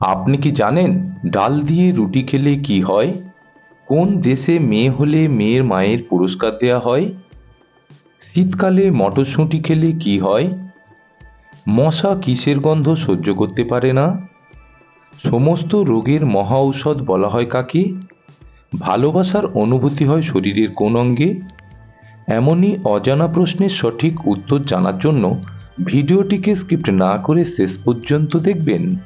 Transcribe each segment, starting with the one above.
আপনি কি জানেন ডাল দিয়ে রুটি খেলে কি হয়? কোন দেশে মেয়ে হলে মেয়ের মায়ের পুরস্কার দেওয়া হয়? শীতকালে মটরশুঁটি খেলে কি হয়? মশা কিসের গন্ধ সহ্য করতে পারে না? সমস্ত রোগের মহা ঔষধ বলা হয় কাকে? ভালোবাসার অনুভূতি হয় শরীরের কোন অঙ্গে? এমনই অজানা প্রশ্নের সঠিক উত্তর জানার জন্য ভিডিওটিকে স্কিপ্ট না করে শেষ পর্যন্ত দেখবেন।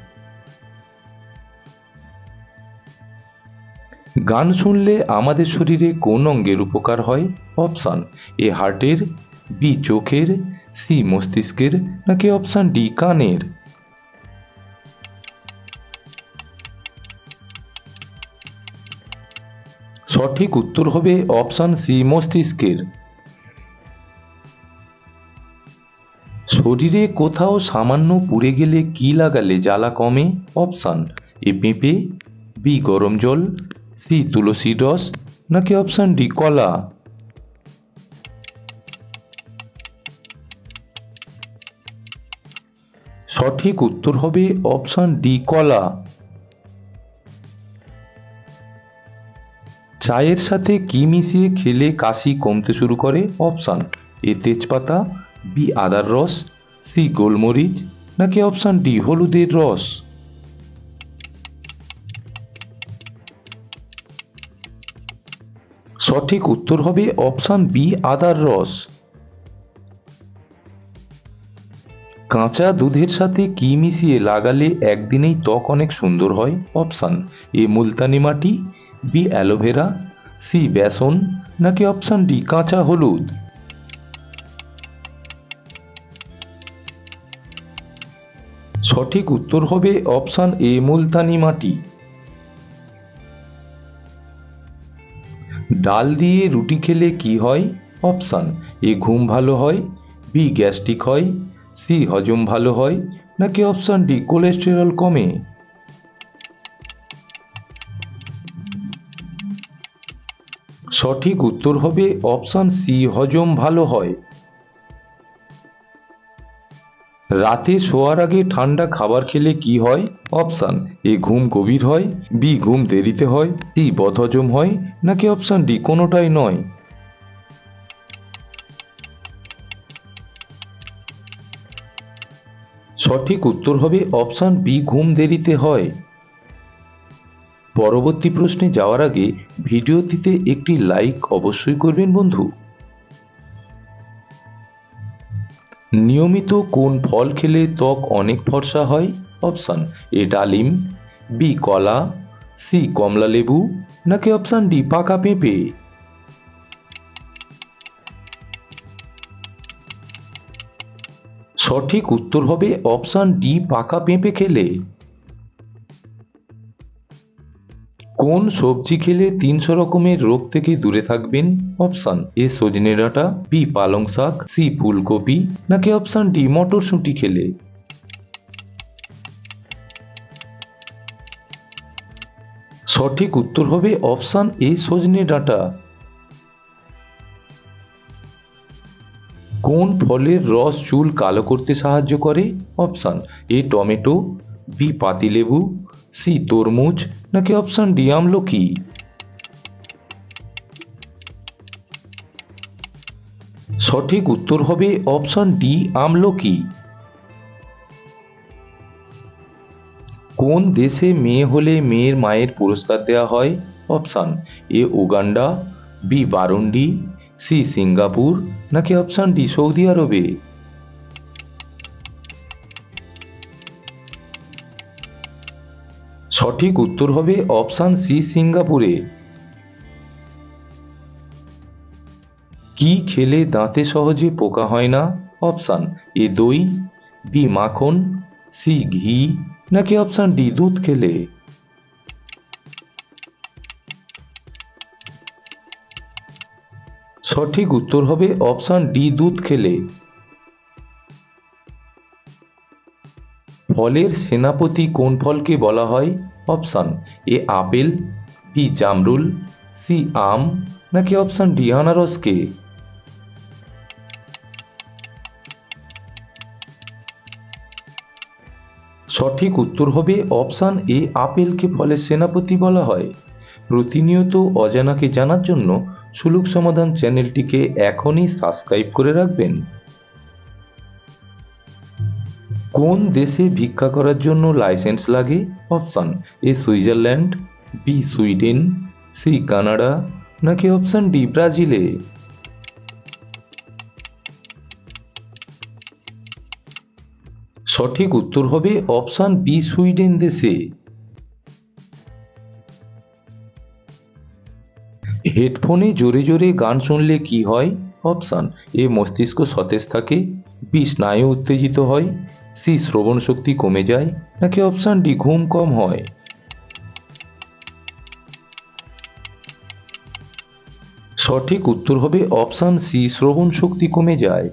গান শুনলে আমাদের শরীরে কোন অঙ্গের উপকার হয়? অপশান এ হার্টের, বি চোখের, সি মস্তিষ্কের নাকি অপশান ডি কানের? সঠিক উত্তর হবে অপশান সি মস্তিষ্কের। শরীরে কোথাও সামান্য পুড়ে গেলে কি লাগালে জ্বালা কমে? অপশান এ পেঁপে, বি গরম জল সি তুলসী রস নাকি অপশান ডি কলা সঠিক উত্তর হবে অপশান ডি কলা চায়ের সাথে কি মিশিয়ে খেলে কাশি কমতে শুরু করে? অপশান এ, তেজপাতা, বি, আদার রস, সি, গোলমরিচ, নাকি অপশান ডি, হলুদের রস? সঠিক উত্তর হবে অপশান বি, আদার রস। কাঁচা দুধের সাথে কি মিশিয়ে লাগালে একদিনেই ত্বক অনেক সুন্দর হয়? অপশান এ, মুলতানি মাটি, বি, অ্যালোভেরা, সি, বেসন, নাকি অপশান ডি, কাঁচা হলুদ? সঠিক উত্তর হবে অপশান এ, মুলতানি মাটি। ডাল দিয়ে রুটি খেলে কি হয়? অপশান, এ ঘুম ভালো হয়, বি গ্যাস্ট্রিক হয়, সি হজম ভালো হয়, নাকি অপশান ডি কোলেস্টেরল কমে? সঠিক উত্তর হবে অপশান সি হজম ভালো হয়। রাতে শোয়ার আগে ঠান্ডা খাবার খেলে কি হয়? অপশান, এ ঘুম গভীর হয়, বি ঘুম দেরিতে হয়, সি বদহজম হয়, নাকি অপশান ডি কোনোটাই নয়? সঠিক উত্তর হবে অপশান বি ঘুম দেরিতে হয়। পরবর্তী প্রশ্নে যাওয়ার আগে ভিডিওটিতে একটি লাইক অবশ্যই করবেন বন্ধু। নিয়মিত কোন ফল খেলে ত্বক অনেক ফর্সা হয়? অপশান এ ডালিম, বি কলা, সি কমলা লেবু, নাকি অপশান ডি পাকা পেঁপে? সঠিক উত্তর হবে অপশান ডি পাকা পেঁপে খেলে। কোন সবজি খেলে তিনশো রকমের রোগ থেকে দূরে থাকবেন? অপশান এ সজনে ডাঁটা, বি পালং শাক, সি ফুলকপি, নাকি অপশান ডি মটরশুঁটি খেলে? সঠিক উত্তর হবে অপশান এ সজনে ডাঁটা। কোন ফলের রস চুল কালো করতে সাহায্য করে? অপশান এ টমেটো বি পাতিলেবু সি তরমুজ, নাকি অপশান ডি আমলকি? সঠিক উত্তর হবে অপশান ডি আমলকি। কোন দেশে মেয়ে হলে মেয়ের মায়ের পুরস্কার দেওয়া হয়? Option A Uganda, B Burundi, C Singapore, নাকি অপশান ডি সৌদি আরবে? সঠিক উত্তর হবে অপশান সি, সিঙ্গাপুরে। কি খেলে দাঁতে সহজে পোকা হয় না? অপশান এ, দই, বি, মাখন, সি, ঘি, নাকি অপশান ডি, দুধ খেলে? সঠিক উত্তর হবে অপশান ডি, দুধ খেলে। ফলের সেনাপতি কোন ফলকে বলা হয়? অপশান এ আপেল বি জামরুল, সি আম, নাকি অপশান ডি আনারসকে? সঠিক উত্তর হবে অপশান এ আপেলকে ফলে সেনাপতি বলা হয়। প্রতিনিয়ত অজানাকে জানার জন্য সুলুক সমাধান চ্যানেলটিকে এখনই সাবস্ক্রাইব করে রাখবেন। কোন দেশে ভিক্ষা করার জন্য লাইসেন্স লাগে? Option A Switzerland, B Sweden, C Canada, নাকি অপশান ডি ব্রাজিলে? সঠিক উত্তর হবে অপশান বি সুইডেন দেশে। হেডফোনে জোরে জোরে গান শুনলে কি হয়? অপশান। এ মস্তিষ্ক সতেজ থাকে বি স্নায়ু উত্তেজিত হয়, সি শ্রবণ শক্তি কমে যায়, নাকি অপশান ডি ঘুম কম হয়? সঠিক উত্তর হবে অপশান সি, শ্রবণ শক্তি কমে যায়।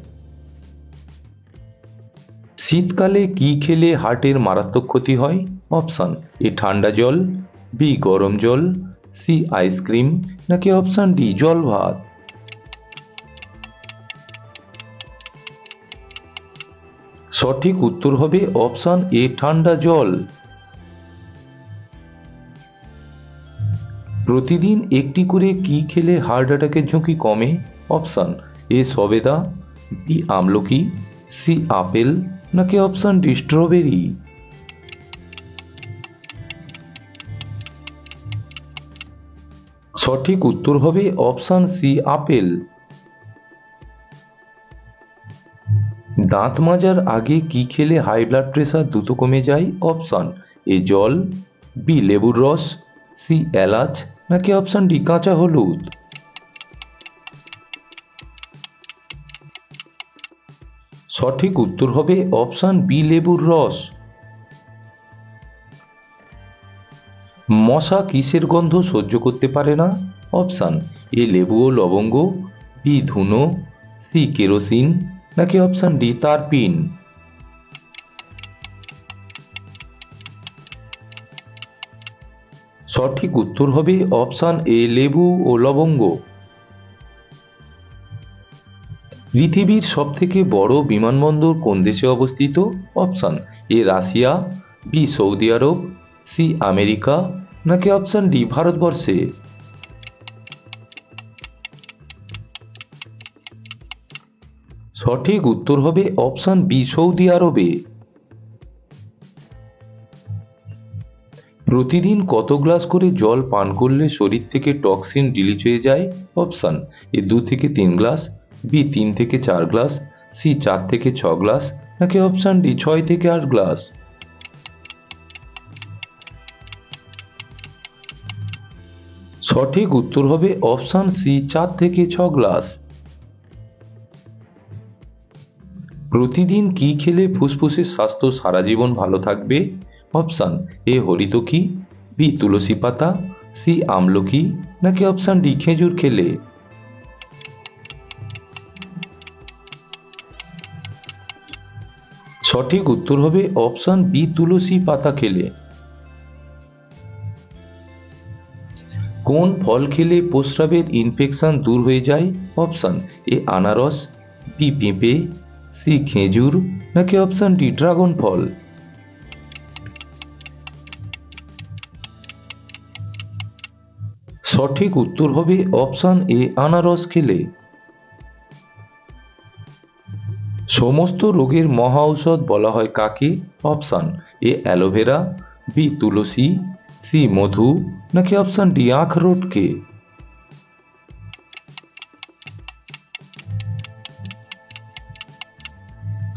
শীতকালে কি খেলে হার্টের মারাত্মক ক্ষতি হয়? অপশান এ ঠান্ডা জল, বি গরম জল, সি আইসক্রিম, নাকি অপশান ডি জল ভাত সঠিক উত্তর হবে অপশান এ, ঠান্ডা জল। প্রতিদিন একটি করে কি খেলে হার্ট অ্যাটাকের ঝুঁকি কমে? অপশান এ, সবেদা, বি, আমলকি, সি, আপেল, নাকি অপশান ডি, স্ট্রবেরি? সঠিক উত্তর হবে অপশান সি, আপেল। দাঁত মাজার আগে কি খেলে হাই ব্লাড প্রেশার দ্রুত কমে যায়? অপশান এ জল বি লেবুর রস সি এলাচ, নাকি অপশান ডি কাঁচা হলুদ? সঠিক উত্তর হবে অপশান বি লেবুর রস। মশা কিসের গন্ধ সহ্য করতে পারে না? অপশান এ লেবু ও লবঙ্গ বি ধুনো সি কেরোসিন নাকি অপশান ডি তার পিন সঠিক উত্তর হবে অপশান এ লেবু ও লবঙ্গ। পৃথিবীর সবথেকে বড় বিমানবন্দর কোন দেশে অবস্থিত? Option A Russia B Saudi Arab C America, নাকি অপশান ডি ভারতবর্ষে? সঠিক উত্তর হবে অপশান বি, সৌদি আরবে। প্রতিদিন কত গ্লাস করে জল পান করলে শরীর থেকে টক্সিন রিলিজ হয়ে যায়? অপশান এ, দু থেকে তিন গ্লাস, বি, তিন থেকে চার গ্লাস, সি, চার থেকে ছ গ্লাস, নাকি অপশান ডি, ছয় থেকে আট গ্লাস? সঠিক উত্তর হবে অপশান সি, চার থেকে ছ গ্লাস। প্রতিদিন কি খেলে ফুসফুসের স্বাস্থ্য সারা জীবন ভালো থাকবে? অপশান এ হরিতকি, বি তুলসী পাতা, সি আমলকি, নাকি অপশান ডি খেজুর খেলে? সঠিক উত্তর হবে অপশান বি তুলসী পাতা খেলে। কোন ফল খেলে প্রস্রাবের ইনফেকশন দূর হয়ে যায়? অপশান এ আনারস, বি পেঁপে সি খেজুর নাকি অপশান ডি ড্রাগন ফল সঠিক উত্তর হবে অপশান এ আনারস খেলে। সমস্ত রোগের মহা ঔষধ বলা হয় কাকে? Option A aloe vera B tulsi C মধু, নাকি অপশান ডি আখরোটকে?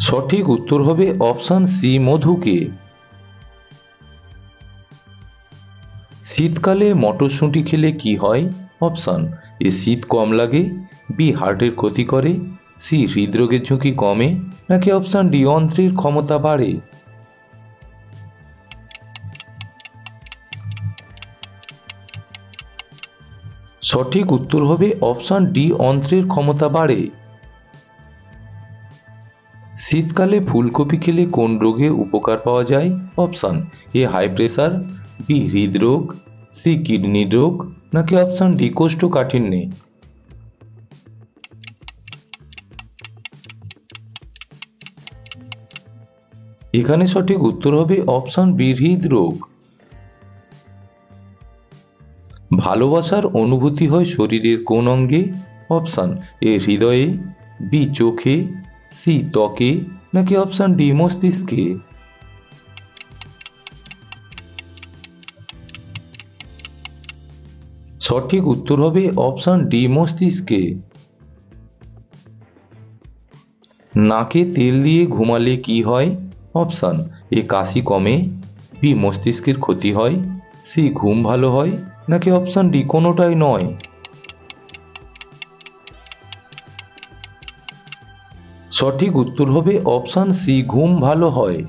সঠিক উত্তর হবে অপশান সি, মধুকে। শীতকালে মটরশুঁটি খেলে কি হয়? অপশান এ, শীত কম লাগে, বি, হার্টের ক্ষতি করে, সি, হৃদরোগের ঝুঁকি কমে, নাকি অপশান ডি, অন্ত্রের ক্ষমতা বাড়ে? সঠিক উত্তর হবে অপশান ডি, অন্ত্রের ক্ষমতা বাড়ে। শীতকালে ফুলকপি খেলে কোন রোগে উপকার পাওয়া যায়? Option A, high pressure B, হৃদরোগ, সি, কিডনি রোগ, নাকি অপশান ডি, কোষ্ঠকাঠিন্যে? এখানে সঠিক উত্তর হবে অপশান বি, হৃদরোগ। ভালোবাসার অনুভূতি হয় শরীরের কোন অঙ্গে? অপশান এ, হৃদয়ে, বি, চোখে সি ত্বকে নাকি অপশন ডি মস্তিষ্কে? সঠিক উত্তর হবে অপশন ডি মস্তিষ্কে। নাকে তেল দিয়ে ঘুমালে কি হয়? অপশন এ কাশি কমে, বি মস্তিষ্কের ক্ষতি হয়, সি ঘুম ভালো হয়, নাকি অপশন ডি কোনোটাই নয়? সঠিক উত্তর হবে অপশান সি, ঘুম ভালো হয়।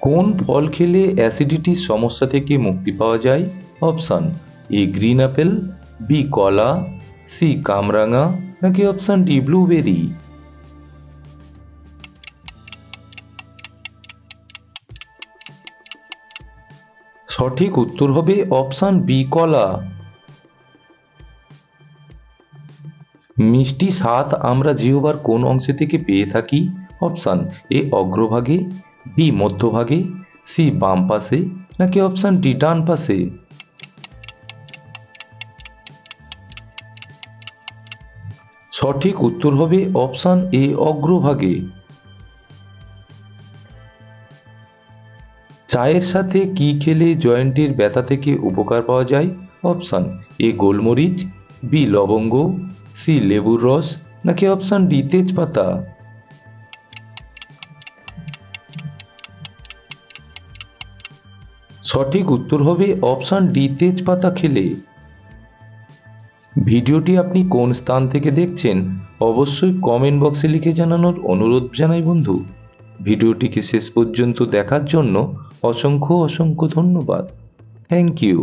কোন ফল খেলে অ্যাসিডিটির সমস্যা থেকে মুক্তি পাওয়া যায়? Option A, green apple, B, কলা, সি, কামরাঙা, নাকি অপশান ডি, ব্লুবেরি? সঠিক উত্তর হবে অপশান বি, কলা। মিষ্টি স্বাদ আমরা জিহবার কোন অংশে থেকে পেয়ে থাকি? অপশান এ অগ্রভাগে, বি মধ্যভাগে, সি বাম পাশে, নাকি অপশান ডি ডান পাশে? সঠিক উত্তর হবে অপশন এ অগ্রভাগে। চায়ের সাথে কি খেলে জয়েন্টের ব্যথা থেকে উপকার পাওয়া যায়? অপশান এ গোলমরিচ, বি লবঙ্গ সি লেবুর রস নাকি অপশন ডি তেজপাতা সঠিক উত্তর হবে অপশন ডি তেজপাতা খেলে ভিডিওটি আপনি কোন স্থান থেকে দেখছেন অবশ্যই কমেন্ট বক্সে লিখে জানানোর অনুরোধ জানাই বন্ধু ভিডিওটিকে শেষ পর্যন্ত দেখার জন্য অসংখ্য অসংখ্য ধন্যবাদ থ্যাংক ইউ